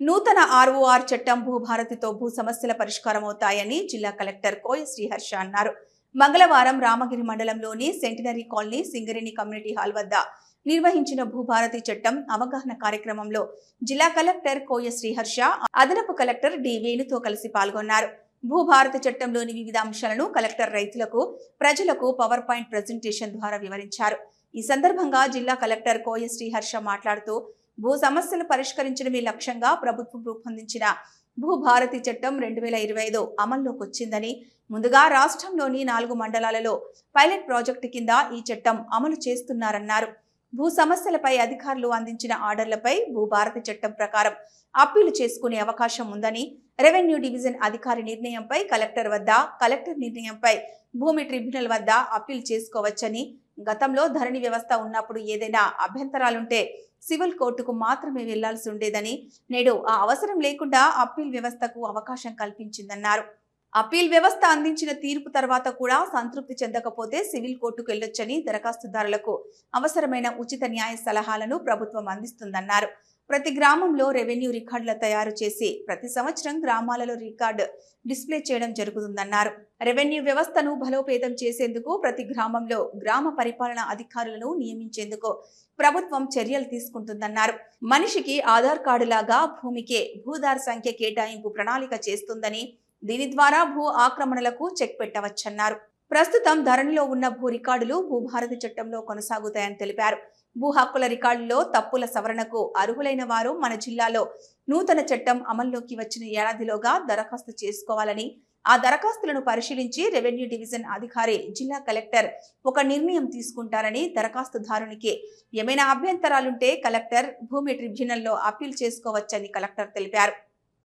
నూతన ఆర్ఓఆర్ చట్టం భూభారతితో భూ సమస్యల పరిష్కారం అవుతాయని జిల్లా కలెక్టర్ కోయ శ్రీహర్ష అన్నారు. మంగళవారం రామగిరి మండలంలోని centenary colony Singareni community hall వద్ద నిర్వహించిన భూభారతి చట్టం అవగాహన కార్యక్రమంలో జిల్లా కలెక్టర్ కోయ శ్రీహర్ష అదనపు కలెక్టర్ డి వేణుతో కలిసి పాల్గొన్నారు. భూభారత చట్టంలోని వివిధ అంశాలను కలెక్టర్ రైతులకు ప్రజలకు పవర్ పాయింట్ ప్రజెంటేషన్ ద్వారా వివరించారు. ఈ సందర్భంగా జిల్లా కలెక్టర్ కోయ శ్రీహర్ష మాట్లాడుతూ భూ సమస్యలు పరిష్కరించడమే లక్ష్యంగా ప్రభుత్వం రూపొందించిన భూభారతి చట్టం రెండు వేల ఇరవై ఐదు అమల్లోకి వచ్చిందని. ముందుగా రాష్ట్రంలోని నాలుగు మండలాలలో పైలట్ ప్రాజెక్టు కింద ఈ చట్టం అమలు చేస్తున్నారన్నారు. భూ సమస్యలపై అధికారులు అందించిన ఆర్డర్లపై భూభారతి చట్టం ప్రకారం అప్పీలు చేసుకునే అవకాశం ఉందని రెవెన్యూ డివిజన్ అధికారి నిర్ణయంపై కలెక్టర్ వద్ద కలెక్టర్ నిర్ణయంపై భూమి ట్రిబ్యునల్ వద్ద అప్పీల్ చేసుకోవచ్చని గతంలో ధరణి వ్యవస్థ ఉన్నప్పుడు ఏదైనా అభ్యంతరాలుంటే సివిల్ కోర్టుకు మాత్రమే వెళ్ళాల్సి ఉండేదని నేడు ఆ అవసరం లేకుండా అప్పీల్ వ్యవస్థకు అవకాశం కల్పించిందన్నారు. అప్పీల్ వ్యవస్థ అందించిన తీర్పు తర్వాత కూడా సంతృప్తి చెందకపోతే సివిల్ కోర్టుకు వెళ్ళొచ్చని దరఖాస్తుదారులకు అవసరమైన ఉచిత న్యాయ సలహాలను ప్రభుత్వం అందిస్తుందన్నారు. ప్రతి గ్రామంలో రెవెన్యూ రికార్డుల తయారు చేసి ప్రతి సంవత్సరం గ్రామాలలో రికార్డు డిస్ప్లే చేయడం జరుగుతుందన్నారు. రెవెన్యూ వ్యవస్థను బలోపేతం చేసేందుకు ప్రతి గ్రామంలో గ్రామ పరిపాలన అధికారులను నియమించేందుకు ప్రభుత్వం చర్యలు తీసుకుంటుందన్నారు. మనిషికి ఆధార్ కార్డు లాగా భూమికే భూదార్ సంఖ్య కేటాయింపు ప్రణాళిక చేస్తుందని దీని ద్వారా భూ ఆక్రమణలకు చెక్ పెట్టవచ్చన్నారు. ప్రస్తుతం ధరణిలో ఉన్న భూ రికార్డులు భూభారతి చట్టంలో కొనసాగుతాయని తెలిపారు. భూ హక్కుల రికార్డుల్లో తప్పుల సవరణకు అర్హులైన వారు మన జిల్లాలో నూతన చట్టం అమల్లోకి వచ్చిన ఏడాదిలోగా దరఖాస్తు చేసుకోవాలని ఆ దరఖాస్తులను పరిశీలించి రెవెన్యూ డివిజన్ అధికారి జిల్లా కలెక్టర్ ఒక నిర్ణయం తీసుకుంటారని దరఖాస్తుదారునికి ఏమైనా అభ్యంతరాలుంటే కలెక్టర్ భూమి ట్రిబ్యునల్లో అప్పీల్ చేసుకోవచ్చని కలెక్టర్ తెలిపారు.